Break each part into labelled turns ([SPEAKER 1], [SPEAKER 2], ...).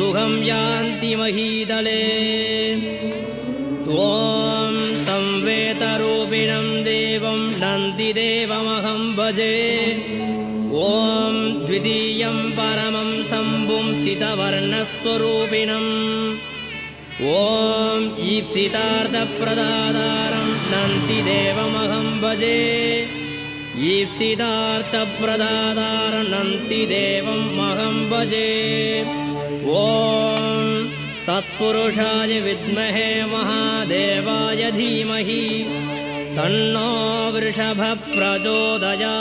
[SPEAKER 1] सुखं यान्ति महीतले ॐ तं वेतरूपिणं देवं नन्दिदेवमहं भजे। ॐ द्वितीयं परमं शम्भुं सितवर्णस्वरूपिणम् ॐ ईप्सितार्थप्रदातारं नन्तिदेवमहं भजे। ईप्सितार्थप्रदातारं नन्तिदेवं महं भजे ॐ तत्पुरुषाय विद्महे महादेवाय धीमहि तन्नो वृषभः प्रचोदयात्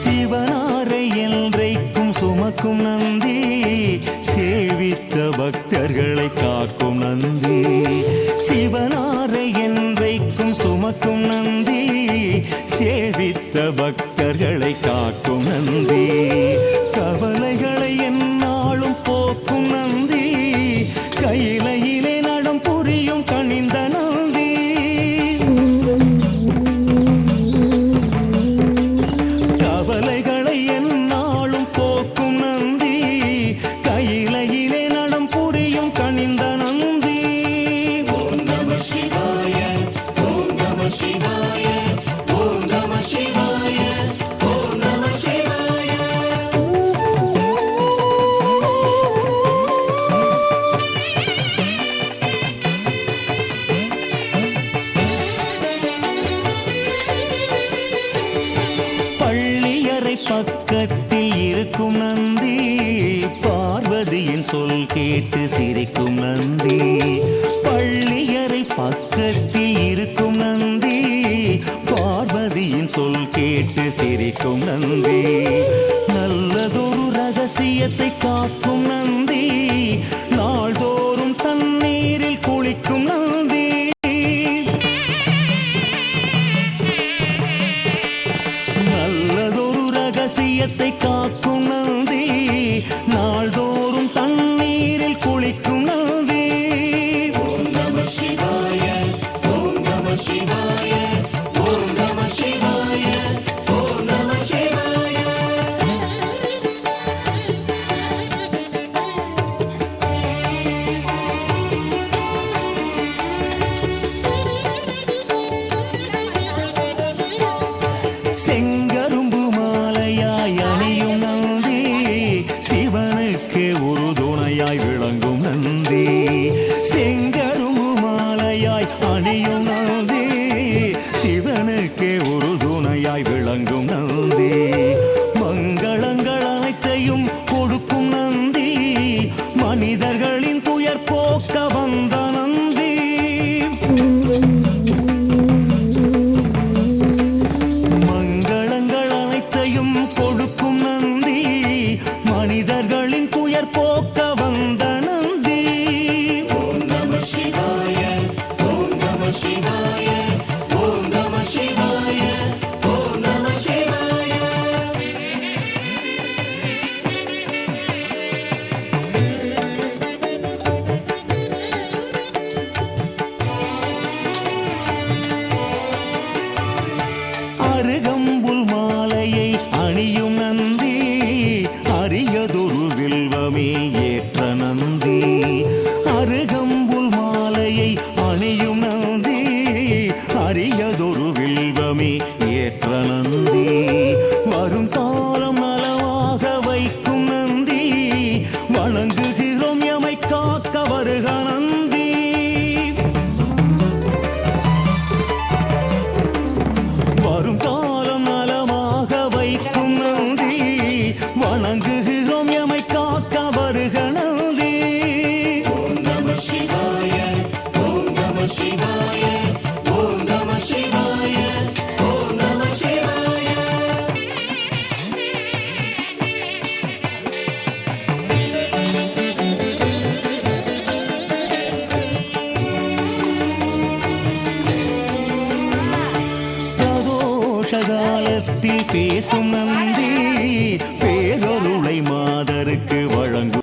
[SPEAKER 2] சிவனாரை என்றைக்கும் சுமக்கும் நந்தி சேவித்த பக்தர்கள் பக்கத்தில் இருக்கும் நந்தி பார்வதியின் சொல் கேட்டு சிரிக்கும் நந்தி. பள்ளியறை பக்கத்தில் இருக்கும் சொல் கேட்டு சிரிக்கும் நந்தி. நல்லதொரு ரகசியத்தை காக்கும் நந்தி. நாள்தோறும் தண்ணீரில் குளிக்கும் நந்தி. நல்லதொரு ரகசியத்தை காக்கும் நந்தி. நாள்தோறும் தண்ணீரில் குளிக்கும் நந்தி. ஓம் நம சிவாய ஓம் நம சிவாய. அழகம்புல் மாலையை அணியும் நந்தி அரியதொரு வில்வமே ஏற்ற நந்தி. அருகம்புல் மாலையை அணியும் நந்தி அரியதொரு வில்வமே ஏற்ற நந்தி. வரும் காலத்தில் பேசும் நந்தி பேரொருளை மாதருக்கு வழங்கும்